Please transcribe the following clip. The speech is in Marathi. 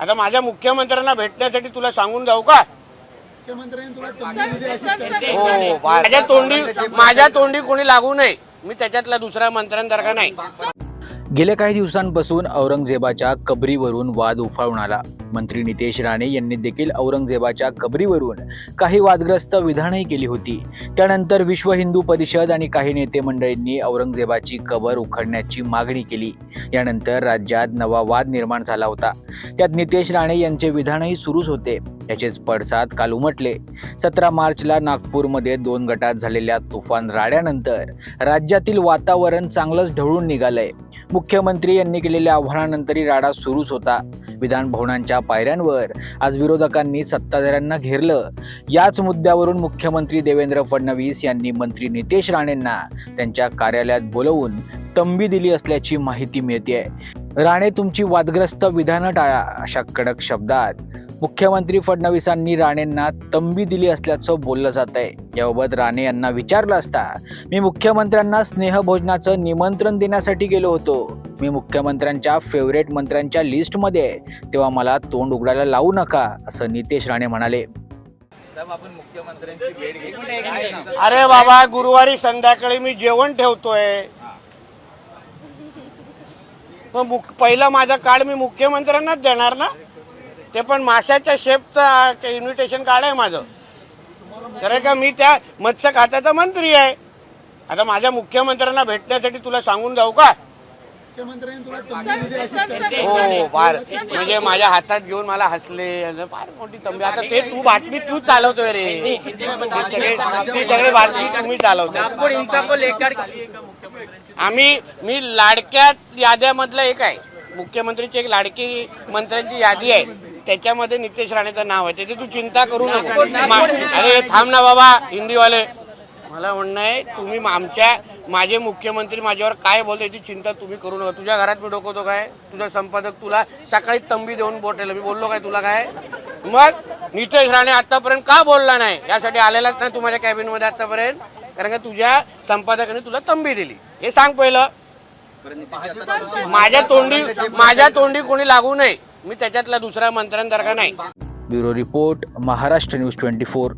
आता माझ्या मुख्यमंत्र्यांना भेटण्यासाठी तुला सांगून जाऊ का? हो माझ्या तोंडी माझ्या तोंडी कोणी लागू नये. मी त्याच्यातला दुसऱ्या मंत्र्यांसारखा नाही. गेल्या काही दिवसांपासून औरंगजेबाच्या कबरीवरून वाद उफाळून आला. मंत्री नितेश राणे यांनी देखील औरंगजेबाच्या कबरीवरून काही वादग्रस्त विधानही केली होती. त्यानंतर विश्व हिंदू परिषद आणि काही नेते मंडळींनी औरंगजेबाची कबर उखडण्याची मागणी केली. यानंतर राज्यात नवा वाद निर्माण झाला होता. त्यात नितेश राणे यांचे विधानही सुरूच होते. याचेच पडसाद काल उमटले. सतरा मार्चला नागपूरमध्ये दोन गटात झालेल्या तुफान राड्यानंतर राज्यातील वातावरण चांगलंच ढवळून निघालंय. मुख्यमंत्री यांनी केलेल्या आव्हानानंतरही राडा सुरूच होता. विधान भवनांच्या पायऱ्यांवर आज विरोधकांनी सत्ताधाऱ्यांना घेरलं. याच मुद्द्यावरून मुख्यमंत्री देवेंद्र फडणवीस यांनी मंत्री नितेश राणेंना त्यांच्या कार्यालयात बोलवून तंबी दिली असल्याची माहिती मिळते राणे तुमची वादग्रस्त विधानं टाळा अशा कडक शब्दात मुख्यमंत्री फडणवीसांनी राणेंना तंबी दिली असल्याचं बोललं जात आहे याबाबत राणे यांना विचारलं असता मी मुख्यमंत्र्यांना स्नेहभोजनाचं निमंत्रण देण्यासाठी गेलो होतो. मी मुख्यमंत्र्यांच्या फेवरेट मंत्र्यांच्या लिस्टमध्ये आहे. तेव्हा मला तोंड उघडायला लावू नका असं नितेश राणे म्हणाले. साहेब आपण मुख्यमंत्र्यांची भेट घेतली अरे बाबा गुरुवारी संध्याकाळी मी जेवण ठेवतोय. मग पहिला माझा कार्ड मी मुख्यमंत्र्यांनाच देणार ना? ते पण माशाच्या शेपचं इन्व्हिटेशन कार्ड आहे माझं. खरं का मी त्या मत्स्य खात्याचा मंत्री आहे. आता माझ्या मुख्यमंत्र्यांना भेटण्यासाठी तुला सांगून जाऊ का? हो फार म्हणजे माझ्या हातात घेऊन मला हसले. असं फार मोठी तंबी. आता ते तू बातमी तू चालवतोय रे. ते सगळे बातमी तुम्ही चालवतोय. लेकर आम्ही मी लाडक्या याद्यामधलं एक आहे. मुख्यमंत्रीची एक लाडकी मंत्र्यांची यादी आहे. त्याच्यामध्ये नितेश राणेचं नाव आहे. त्याची तू चिंता करू नको. अरे थांब ना बाबा हिंदीवाले मला म्हणणं आहे तुम्ही आमच्या माझे मुख्यमंत्री माझ्यावर काय बोलतो याची चिंता तुम्ही करू नका. तुझ्या घरात मी डोकवतो काय? तुझा संपादक तुला सकाळी तंबी देऊन बोटेल. मी बोललो काय तुला काय? मग नितेश राणे आतापर्यंत का बोलला नाही? यासाठी आलेलाच नाही तू माझ्या कॅबिनमध्ये आतापर्यंत. कारण का तुझ्या संपादकाने तुला तंबी दिली. हे सांग पहिलं. माझ्या तोंडी माझ्या तोंडी कोणी लागू नये. मी त्याच्यातला दुसऱ्या मंत्र्यांसारखा नाही. Bureau report Maharashtra news twenty four.